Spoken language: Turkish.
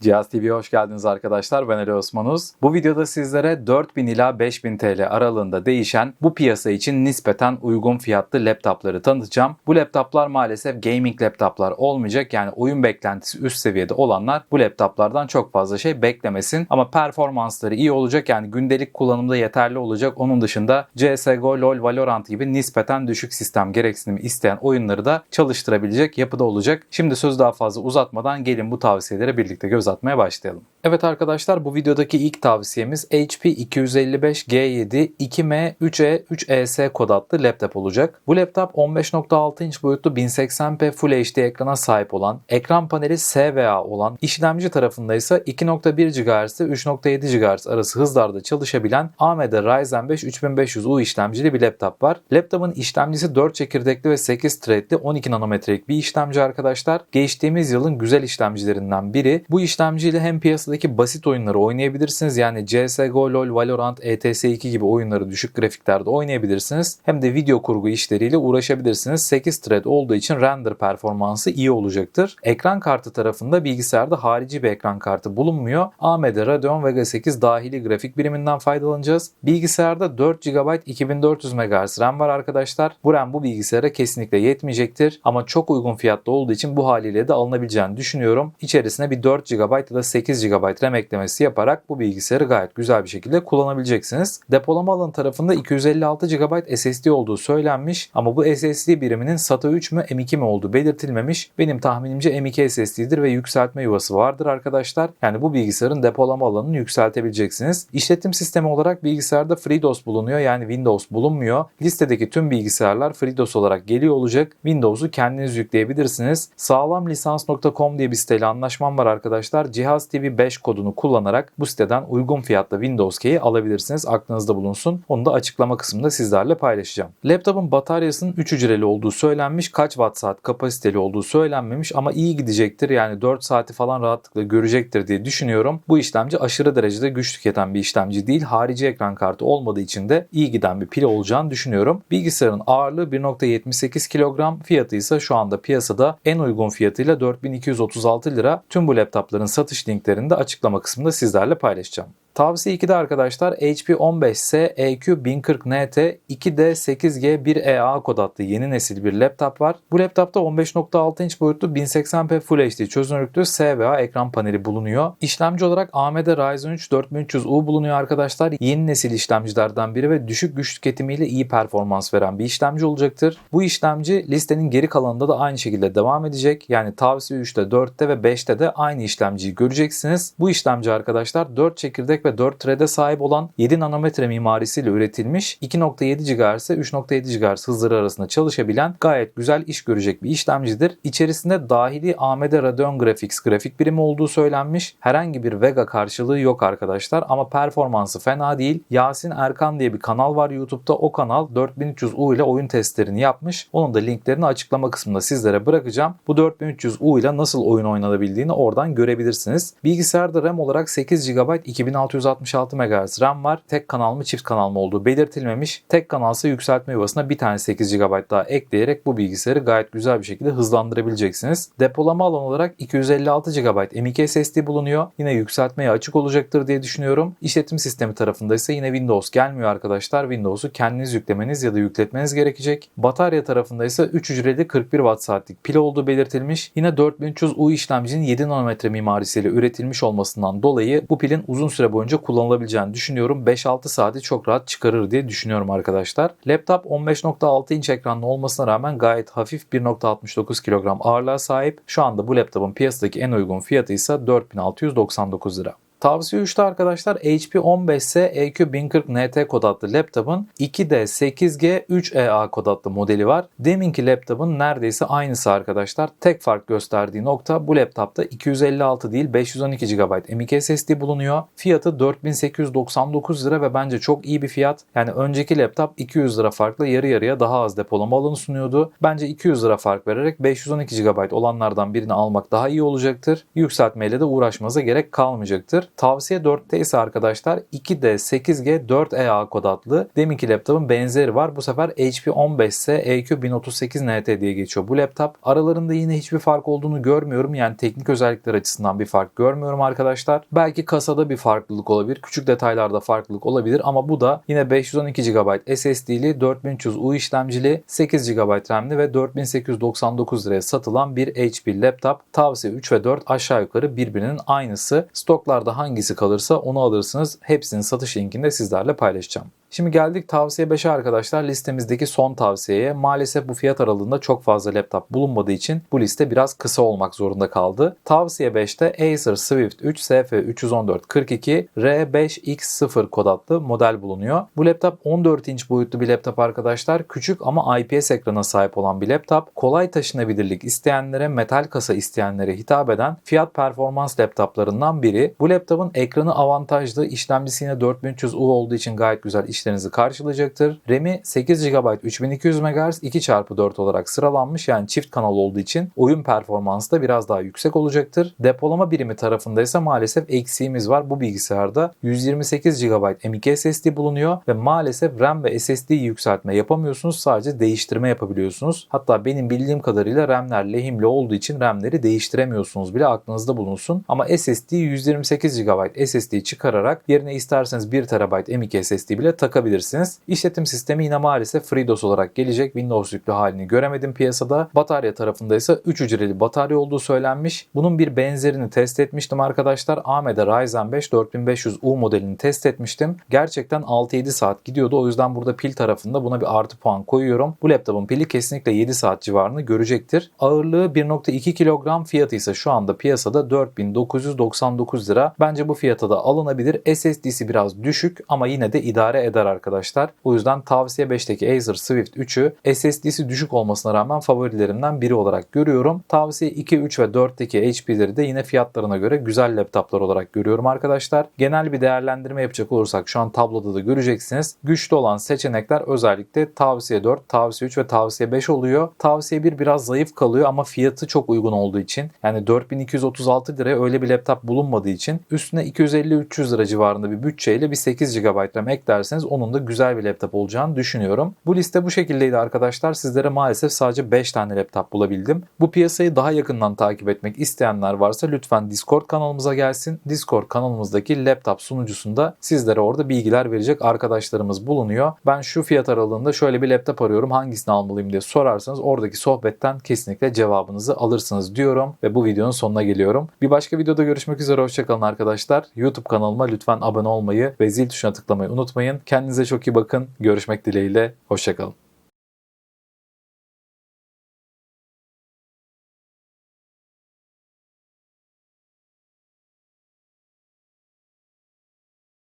Cihaz TV'ye hoş geldiniz arkadaşlar. Ben Ali Osmanuz. Bu videoda sizlere 4000 ila 5000 TL aralığında değişen bu piyasa için nispeten uygun fiyatlı laptopları tanıtacağım. Bu laptoplar maalesef gaming laptoplar olmayacak. Yani oyun beklentisi üst seviyede olanlar bu laptoplardan çok fazla şey beklemesin. Ama performansları iyi olacak. Yani gündelik kullanımda yeterli olacak. Onun dışında CSGO, LoL, Valorant gibi nispeten düşük sistem gereksinimi isteyen oyunları da çalıştırabilecek yapıda olacak. Şimdi söz daha fazla uzatmadan gelin bu tavsiyelere birlikte göz atmaya başlayalım. Evet arkadaşlar bu videodaki ilk tavsiyemiz HP 255G7 2M 3E 3ES kod adlı laptop olacak. Bu laptop 15.6 inç boyutlu 1080p Full HD ekrana sahip olan, ekran paneli SVA olan, işlemci tarafında ise 2.1 GHz ile 3.7 GHz arası hızlarda çalışabilen AMD Ryzen 5 3500U işlemcili bir laptop var. Laptopun işlemcisi 4 çekirdekli ve 8 threadli 12 nanometrelik bir işlemci arkadaşlar. Geçtiğimiz yılın güzel işlemcilerinden biri. Bu işlemciyle hem piyasadaki basit oyunları oynayabilirsiniz. Yani CSGO, LoL, Valorant, ETS2 gibi oyunları düşük grafiklerde oynayabilirsiniz. Hem de video kurgu işleriyle uğraşabilirsiniz. 8 thread olduğu için render performansı iyi olacaktır. Ekran kartı tarafında bilgisayarda harici bir ekran kartı bulunmuyor. AMD Radeon Vega 8 dahili grafik biriminden faydalanacağız. Bilgisayarda 4 GB 2400 MHz RAM var arkadaşlar. Bu RAM bu bilgisayara kesinlikle yetmeyecektir. Ama çok uygun fiyatlı olduğu için bu haliyle de alınabileceğini düşünüyorum. İçerisine bir 4 GB ya da 8 GB RAM eklemesi yaparak bu bilgisayarı gayet güzel bir şekilde kullanabileceksiniz. Depolama alanı tarafında 256 GB SSD olduğu söylenmiş ama bu SSD biriminin SATA 3 mü M2 mi olduğu belirtilmemiş. Benim tahminimce M2 SSD'dir ve yükseltme yuvası vardır arkadaşlar. Yani bu bilgisayarın depolama alanını yükseltebileceksiniz. İşletim sistemi olarak bilgisayarda FreeDOS bulunuyor yani Windows bulunmuyor. Listedeki tüm bilgisayarlar FreeDOS olarak geliyor olacak. Windows'u kendiniz yükleyebilirsiniz. Sağlamlisans.com diye bir siteyle anlaşmam var arkadaşlar. Cihaz TV 5 kodunu kullanarak bu siteden uygun fiyatlı Windows Key'i alabilirsiniz. Aklınızda bulunsun. Onu da açıklama kısmında sizlerle paylaşacağım. Laptopun bataryasının 3 hücreli olduğu söylenmiş. Kaç watt saat kapasiteli olduğu söylenmemiş ama iyi gidecektir. Yani 4 saati falan rahatlıkla görecektir diye düşünüyorum. Bu işlemci aşırı derecede güç tüketen bir işlemci değil. Harici ekran kartı olmadığı için de iyi giden bir pil olacağını düşünüyorum. Bilgisayarın ağırlığı 1.78 kilogram. Fiyatı ise şu anda piyasada en uygun fiyatıyla 4236 lira. Tüm bu laptopların satış linklerini de açıklama kısmında sizlerle paylaşacağım. Tavsiye 2'de arkadaşlar HP 15S EQ 1040 NT 2D 8G 1EA kod adlı yeni nesil bir laptop var. Bu laptopta 15.6 inç boyutlu 1080p Full HD çözünürlüklü SVA ekran paneli bulunuyor. İşlemci olarak AMD Ryzen 3 4300U bulunuyor arkadaşlar. Yeni nesil işlemcilerden biri ve düşük güç tüketimiyle iyi performans veren bir işlemci olacaktır. Bu işlemci listenin geri kalanında da aynı şekilde devam edecek. Yani tavsiye 3'te, 4'te ve 5'te de aynı işlemciyi göreceksiniz. Bu işlemci arkadaşlar 4 çekirdek ve 4 thread'e sahip olan 7 nanometre mimarisiyle üretilmiş 2.7 GHz ile 3.7 GHz hızları arasında çalışabilen gayet güzel iş görecek bir işlemcidir. İçerisinde dahili AMD Radeon Graphics grafik birimi olduğu söylenmiş. Herhangi bir Vega karşılığı yok arkadaşlar ama performansı fena değil. Yasin Erkan diye bir kanal var YouTube'da. O kanal 4300U ile oyun testlerini yapmış. Onun da linklerini açıklama kısmında sizlere bırakacağım. Bu 4300U ile nasıl oyun oynanabildiğini oradan görebilirsiniz. Bilgisayarda RAM olarak 8 GB 2666 MHz RAM var. Tek kanal mı çift kanal mı olduğu belirtilmemiş. Tek kanalsa yükseltme yuvasına bir tane 8 GB daha ekleyerek bu bilgisayarı gayet güzel bir şekilde hızlandırabileceksiniz. Depolama alanı olarak 256 GB M.2 SSD bulunuyor. Yine yükseltmeye açık olacaktır diye düşünüyorum. İşletim sistemi tarafında ise yine Windows gelmiyor arkadaşlar. Windows'u kendiniz yüklemeniz ya da yükletmeniz gerekecek. Batarya tarafında ise 3 hücreli 41 Watt saatlik pil olduğu belirtilmiş. Yine 4300U işlemcinin 7 nanometre mimarisiyle üretilmiş olmasından dolayı bu pilin uzun süre boyunca kullanılabileceğini düşünüyorum. 5-6 saati çok rahat çıkarır diye düşünüyorum arkadaşlar. Laptop 15.6 inç ekranlı olmasına rağmen gayet hafif 1.69 kilogram ağırlığa sahip. Şu anda bu laptopun piyasadaki en uygun fiyatı ise 4699 lira. Tavsiye 3'te arkadaşlar HP 15S EQ 1040 NT kod adlı laptopun 2D 8G 3EA kod adlı modeli var. Deminki laptopun neredeyse aynısı arkadaşlar. Tek fark gösterdiği nokta bu laptopta 256 değil 512 GB M.2 SSD bulunuyor. Fiyatı 4899 lira ve bence çok iyi bir fiyat. Yani önceki laptop 200 lira farklı yarı yarıya daha az depolama alanı sunuyordu. Bence 200 lira fark vererek 512 GB olanlardan birini almak daha iyi olacaktır. Yükseltmeyle de uğraşmanıza gerek kalmayacaktır. Tavsiye 4'te ise arkadaşlar 2D 8G 4EA kod adlı deminki laptopun benzeri var. Bu sefer HP 15S EQ 1038 NT diye geçiyor bu laptop. Aralarında yine hiçbir fark olduğunu görmüyorum. Yani teknik özellikler açısından bir fark görmüyorum arkadaşlar. Belki kasada bir farklılık olabilir. Küçük detaylarda farklılık olabilir ama bu da yine 512 GB SSD'li 4300U işlemcili 8 GB RAM'li ve 4899 liraya satılan bir HP laptop. Tavsiye 3 ve 4 aşağı yukarı birbirinin aynısı. Stoklarda hangisi kalırsa onu alırsınız. Hepsinin satış linkini de sizlerle paylaşacağım. Şimdi geldik tavsiye 5'e arkadaşlar listemizdeki son tavsiyeye. Maalesef bu fiyat aralığında çok fazla laptop bulunmadığı için bu liste biraz kısa olmak zorunda kaldı. Tavsiye 5'te Acer Swift 3 SF31442 R5X0 kod adlı model bulunuyor. Bu laptop 14 inç boyutlu bir laptop arkadaşlar. Küçük ama IPS ekrana sahip olan bir laptop. Kolay taşınabilirlik isteyenlere, metal kasa isteyenlere hitap eden fiyat performans laptoplarından biri. Bu laptopun ekranı avantajlı, işlemcisi yine 4300U olduğu için gayet güzel işlerinizi karşılayacaktır. RAM'i 8 GB 3200 MHz 2x4 olarak sıralanmış yani çift kanal olduğu için oyun performansı da biraz daha yüksek olacaktır. Depolama birimi tarafında ise maalesef eksiğimiz var. Bu bilgisayarda 128 GB M.2 SSD bulunuyor ve maalesef RAM ve SSD yükseltme yapamıyorsunuz. Sadece değiştirme yapabiliyorsunuz. Hatta benim bildiğim kadarıyla RAM'ler lehimli olduğu için RAM'leri değiştiremiyorsunuz bile aklınızda bulunsun. Ama SSD 128 GB SSD çıkararak yerine isterseniz 1 TB M.2 SSD bile takabilirsiniz. İşletim sistemi yine maalesef FreeDOS olarak gelecek. Windows yüklü halini göremedim piyasada. Batarya tarafında ise 3 hücreli batarya olduğu söylenmiş. Bunun bir benzerini test etmiştim arkadaşlar. AMD Ryzen 5 4500U modelini test etmiştim. Gerçekten 6-7 saat gidiyordu. O yüzden burada pil tarafında buna bir artı puan koyuyorum. Bu laptopun pili kesinlikle 7 saat civarını görecektir. Ağırlığı 1.2 kilogram fiyatı ise şu anda piyasada 4999 lira. Bence bu fiyata da alınabilir. SSD'si biraz düşük ama yine de idare eder arkadaşlar. O yüzden tavsiye 5'teki Acer Swift 3'ü SSD'si düşük olmasına rağmen favorilerimden biri olarak görüyorum. Tavsiye 2, 3 ve 4'teki HP'leri de yine fiyatlarına göre güzel laptoplar olarak görüyorum arkadaşlar. Genel bir değerlendirme yapacak olursak şu an tabloda da göreceksiniz. Güçlü olan seçenekler özellikle tavsiye 4, tavsiye 3 ve tavsiye 5 oluyor. Tavsiye 1 biraz zayıf kalıyor ama fiyatı çok uygun olduğu için yani 4236 liraya öyle bir laptop bulunmadığı için üstüne 250-300 lira civarında bir bütçeyle bir 8 GB RAM eklerseniz onun da güzel bir laptop olacağını düşünüyorum. Bu liste bu şekildeydi arkadaşlar. Sizlere maalesef sadece 5 tane laptop bulabildim. Bu piyasayı daha yakından takip etmek isteyenler varsa lütfen Discord kanalımıza gelsin. Discord kanalımızdaki laptop sunucusunda sizlere orada bilgiler verecek arkadaşlarımız bulunuyor. Ben şu fiyat aralığında şöyle bir laptop arıyorum hangisini almalıyım diye sorarsanız oradaki sohbetten kesinlikle cevabınızı alırsınız diyorum ve bu videonun sonuna geliyorum. Bir başka videoda görüşmek üzere hoşçakalın arkadaşlar. YouTube kanalıma lütfen abone olmayı ve zil tuşuna tıklamayı unutmayın. Kendinize çok iyi bakın. Görüşmek dileğiyle. Hoşçakalın.